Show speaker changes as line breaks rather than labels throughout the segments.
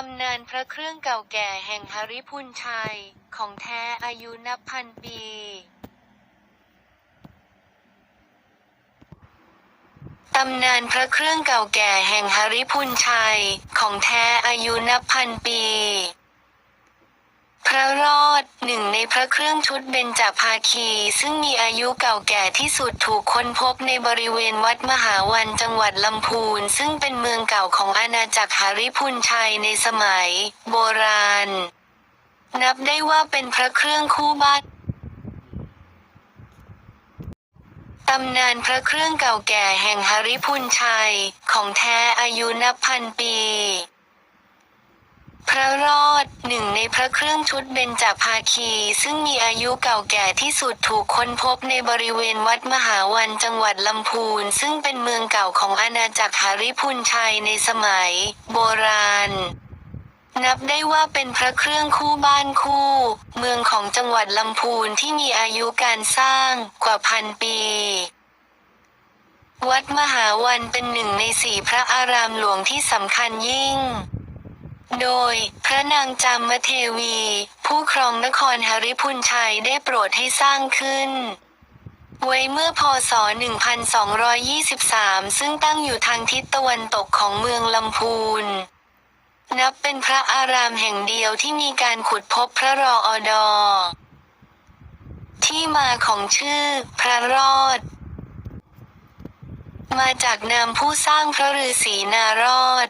ตำนานพระเครื่องเก่าแก่แห่งหริพุนชัย ของแท้อายุนับพันปี ตำนานพระเครื่องเก่าแก่แห่งหริพุนชัย ของแท้อายุนับพันปี พระรอดหนึ่งในพระเครื่องชุดเบญจภาคี ซึ่งมีอายุเก่าแก่ที่สุดถูกค้นพบในบริเวณวัดมหาวันจังหวัดลำพูน ซึ่งเป็นเมืองเก่าของอาณาจักรหริพุนชัยในสมัย โบราณ นับได้ว่าเป็นพระเครื่องคู่บ้านตำนานพระเครื่องเก่าแก่แห่งหริพุนชัย ของแท้อายุนับพันปี พระรอดหนึ่งในพระเครื่องชุดเบญจภาคี ซึ่งมีอายุเก่าแก่ที่สุดถูกค้นพบในบริเวณวัดมหาวันจังหวัดลำพูน ซึ่งเป็นเมืองเก่าของอาณาจักรหริพุนชัยในสมัย โบราณนับได้ว่าเป็นพระเครื่องคู่บ้านคู่ เมืองของจังหวัดลำพูนที่มีอายุการสร้างกว่าพันปี วัดมหาวันเป็นหนึ่งในสี่พระอารามหลวงที่สำคัญยิ่ง โดย พระนางจามเทวี ผู้ครองนครหริพุนชัยได้โปรดให้สร้างขึ้น ไว้เมื่อพศ 1223 ซึ่งตั้งอยู่ทางทิศตะวันตกของเมืองลำพูน นับเป็นพระอารามแห่งเดียวที่มีการขุดพบพระรออดอ ที่มาของชื่อ พระรอด มาจากนามผู้สร้างพระฤาษีนารอด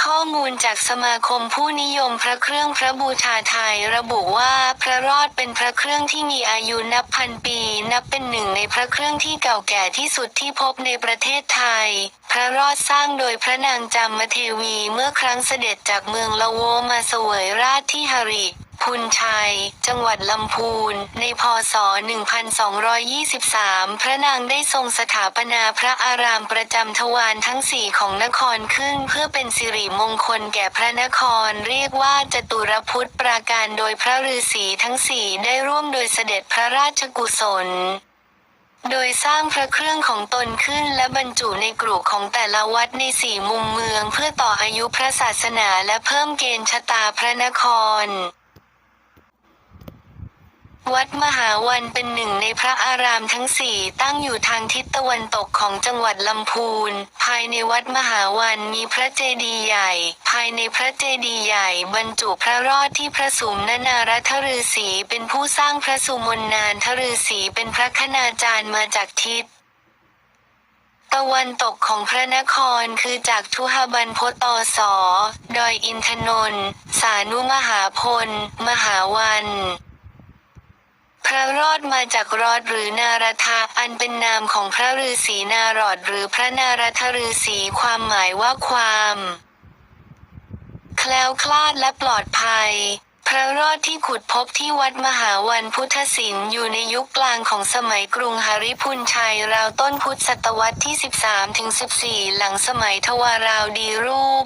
ข้อมูลจากสมาคมผู้นิยมพระเครื่องพระบูชาไทยระบุว่าพระรอดเป็นพระเครื่องที่มีอายุนับพันปี นับเป็นหนึ่งในพระเครื่องที่เก่าแก่ที่สุดที่พบในประเทศไทย พระรอดสร้างโดยพระนางจามเทวีเมื่อครั้งเสด็จจากเมืองละโวมาเสวยราชที่หริ พุนชัย จังหวัดลำพูน ในพศ 1223 พระนางได้ทรงสถาปนาพระอารามประจำทวารทั้งสี่ของนครขึ้น เพื่อเป็นสิริมงคลแก่พระนคร เรียกว่าจตุรพุทธปราการโดยพระฤาษีทั้งสี่ได้ร่วมโดยเสด็จพระราชกุศลโดยสร้างพระเครื่องของตนขึ้นและบรรจุในกรุของแต่ละวัดในสี่มุมเมืองเพื่อต่ออายุพระศาสนาและเพิ่มเกณฑ์ชะตาพระนคร วัดมหาวันเป็นหนึ่งในพระอารามทั้งสี่ตั้งอยู่ทางทิศตะวันตกของจังหวัดลำพูน ภายในวัดมหาวันมีพระเจดีย์ใหญ่ ภายในพระเจดีย์ใหญ่บรรจุพระรอดที่พระสุมนนารัทฤาษีเป็นผู้สร้างพระสุมนนานทฤาษีเป็นพระคณาจารย์มาจากทิศตะวันตกของพระนครคือจากทุหบันพตอสอดอยอินทนนท์สานุมหาพล มหาวัน พระรอดมาจากรอดหรือนารทะอันเป็นนามของพระฤาษีนารอดหรือพระนารทฤาษีความหมายว่าความ แคล้วคลาดและปลอดภัย พระรอดที่ขุดพบที่วัดมหาวันพุทธศิลป์อยู่ในยุคกลางของสมัยกรุงหริพุนชัยราวต้นพุทธศตวรรษที่ 13ถึง14 หลังสมัยทวาราวดีรูป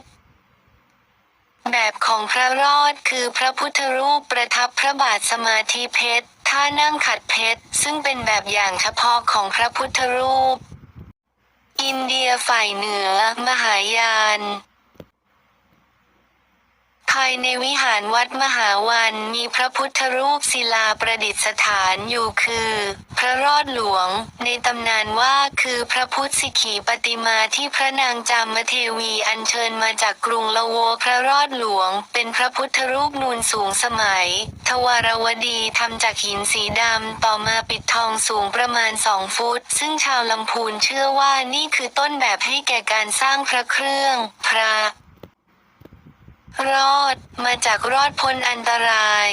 แบบของพระรอดคือพระพุทธรูปประทับพระบาทสมาธิเพชร ท่านั่งขัดเพชร ซึ่งเป็นแบบอย่างเฉพาะของพระพุทธรูป อินเดียฝ่ายเหนือ มหายาน ภายในวิหารวัดมหาวันมีพระพุทธรูปศิลาประดิษฐานอยู่คือ พระรอดหลวง ในตำนานว่าคือพระพุทธสิขีปฏิมาที่พระนางจามเทวีอัญเชิญมาจากกรุงละโวพระรอดหลวง เป็นพระพุทธรูปนูนสูงสมัย ทวารวดีทำจากหินสีดำต่อมาปิดทองสูงประมาณสองฟุต ซึ่งชาวลำพูนเชื่อว่านี่คือต้นแบบให้แก่การสร้างพระเครื่อง พระ รอดมาจากรอดพ้นอันตราย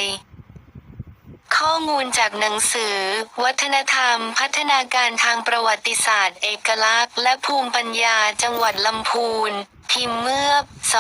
ข้อมูลจากหนังสือ วัฒนธรรม พัฒนาการทางประวัติศาสตร์ เอกลักษณ์ และภูมิปัญญาจังหวัดลำพูน พิมพ์เมื่อส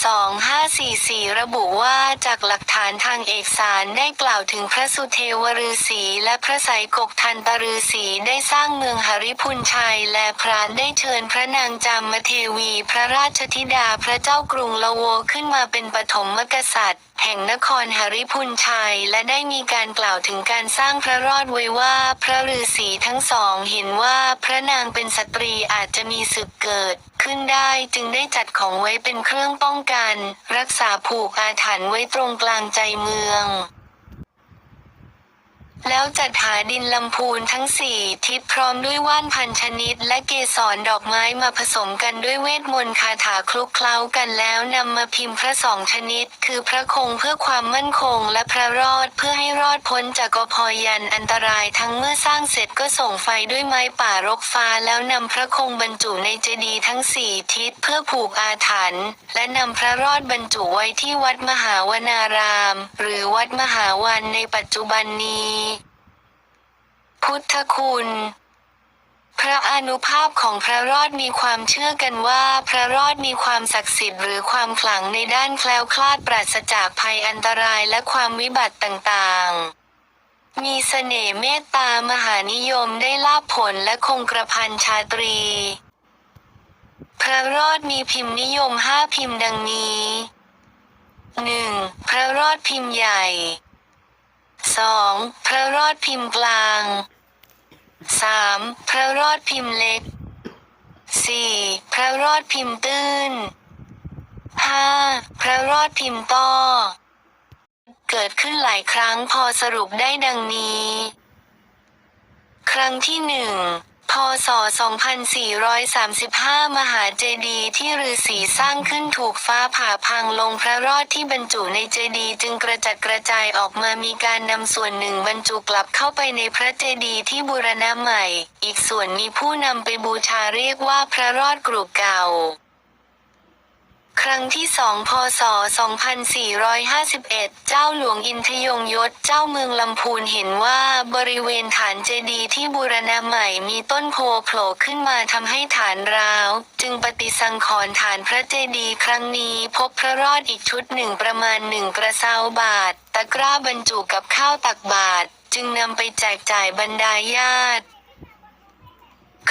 0.2544 ระบุว่าจากหลักฐานทางเอกสารได้กล่าวถึงพระสุเทวฤาษีและพระไสยกกทันตฤาษีได้สร้างเมืองหริพุนชัยและพระได้เชิญพระนางจามเทวี พระราชธิดาพระเจ้ากรุงละโวขึ้นมาเป็นปฐมกษัตริย์ แห่งนครหริพุนชัยและได้มีการกล่าวถึงการสร้างพระรอดไว้ว่าพระฤาษีทั้งสองเห็นว่าพระนางเป็นสตรีอาจจะมีสึกเกิด ขึ้นได้จึงได้จัดของไว้เป็นเครื่องป้องกัน รักษาผูกอาถรรพ์ไว้ตรงกลางใจเมือง แล้วจัดหาดินลำพูนทั้งสี่ทิศพร้อมด้วยว่านพันชนิด และเกสรดอกไม้มาผสมกันด้วยเวทมนต์คาถาคลุกเคล้ากันแล้วนำมาพิมพ์พระสองชนิด คือพระคงเพื่อความมั่นคงและพระรอดเพื่อให้รอดพ้นจากกพยันอันตรายทั้งเมื่อสร้างเสร็จก็ส่งไฟด้วยไม้ป่ารกฟ้าแล้วนำพระคงบรรจุในเจดีย์ทั้งสี่ทิศเพื่อผูกอาถรรพ์และนำพระรอดบรรจุไว้ที่วัดมหาวนาราม หรือวัดมหาวันในปัจจุบันนี้ พุทธคุณ พระอนุภาพของพระรอดมีความเชื่อกันว่า พระรอดมีความศักดิ์สิทธิ์หรือความขลังในด้านแคล้วคลาดปราศจากภัยอันตรายและความวิบัติต่างๆมีเสน่ห์เมตตามหานิยมได้ลาภผลและคงกระพันชาตรี พระรอดมีพิมพ์นิยมห้าพิมพ์ดังนี้ 1. พระรอดพิมพ์ใหญ่ 2. พระรอดพิมพ์กลาง 3. พระรอดพิมพ์เล็ก 4. พระรอดพิมพ์ตื้น 5. พระรอดพิมพ์ต้อเกิดขึ้นหลายครั้งพอสรุปได้ดังนี้ ครั้งที่หนึ่ง พศ 2435 มหาเจดีย์ที่ฤาษีสร้างขึ้นถูกฟ้าผ่าพังลงพระรอดที่บรรจุในเจดีย์จึงกระจัดกระจายออกมามีการนำส่วนหนึ่งบรรจุกลับเข้าไปในพระเจดีย์ที่บูรณะใหม่ อีกส่วนมีผู้นำไปบูชาเรียกว่าพระรอดกรุเก่า ครั้งที่สองพศ 2451 เจ้าหลวงอินทยงยศเจ้าเมืองลำพูนเห็นว่าบริเวณฐานเจดีย์ที่บูรณะใหม่มีต้นโพโผล่ขึ้นมาทำให้ฐานร้าว จึงปฏิสังขรณ์ฐานพระเจดีย์ครั้งนี้พบพระรอดอีกชุดหนึ่งประมาณหนึ่งกระเซาบาท ตะกร้าบรรจุกับข้าวตักบาตรจึงนำไปแจกจ่ายบรรดาญาติ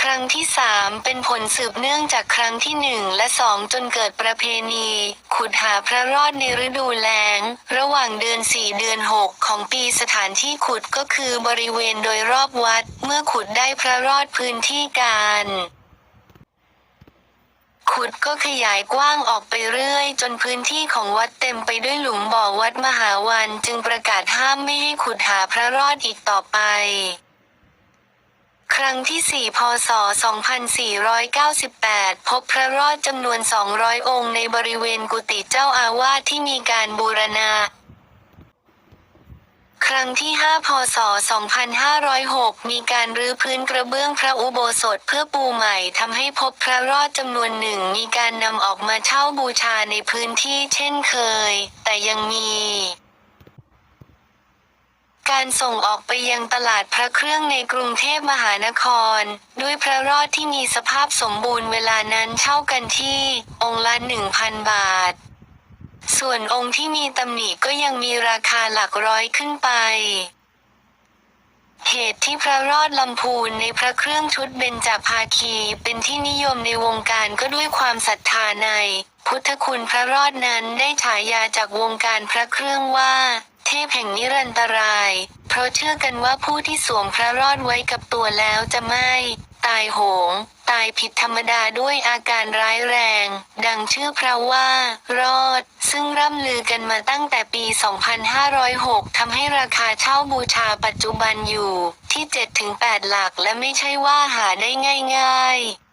ครั้งที่สามเป็นผลสืบเนื่องจากครั้งที่หนึ่งและสองจนเกิดประเพณี ขุดหาพระรอดในฤดูแล้ง ระหว่างเดือนสี่เดือนหกของปีสถานที่ขุดก็คือบริเวณโดยรอบวัด เมื่อขุดได้พระรอดพื้นที่การขุดก็ขยายกว้างออกไปเรื่อย จนพื้นที่ของวัดเต็มไปด้วยหลุมบ่อวัดมหาวันจึงประกาศห้ามไม่ให้ขุดหาพระรอดอีกต่อไป ครั้งที่ 4 พศ 2498 พบพระรอดจำนวน 200 องค์ในบริเวณกุฏิเจ้าอาวาสที่มีการบูรณะครั้งที่ 5 พศ 2506 มีการรื้อพื้นกระเบื้องพระอุโบสถเพื่อปูใหม่ทำให้พบพระรอดจำนวนหนึ่งมีการนำออกมาเช่าบูชาในพื้นที่เช่นเคย แต่ยังมี การส่งออกไปยังตลาดพระเครื่องในกรุงเทพมหานคร ด้วยพระรอดที่มีสภาพสมบูรณ์เวลานั้นเช่ากันที่องค์ละ 1,000 บาท ส่วนองค์ที่มีตำหนิก็ยังมีราคาหลักร้อยขึ้นไป เหตุที่พระรอดลำพูนในพระเครื่องชุดเบญจภาคีเป็นที่นิยมในวงการก็ด้วยความศรัทธาใน พุทธคุณพระรอดนั้นได้ฉายาจากวงการพระเครื่องว่า เทพแห่งนิรันตราย เพราะเชื่อกันว่าผู้ที่สวมพระรอดไว้กับตัวแล้วจะไม่ ตายโหง ตายผิดธรรมดาด้วยอาการร้ายแรง ดังชื่อพระว่า รอด ซึ่งร่ำลือกันมาตั้งแต่ปี 2506 ทำให้ราคาเช่าบูชาปัจจุบันอยู่ ที่ 7-8 หลักและไม่ใช่ว่าหาได้ง่าย ๆ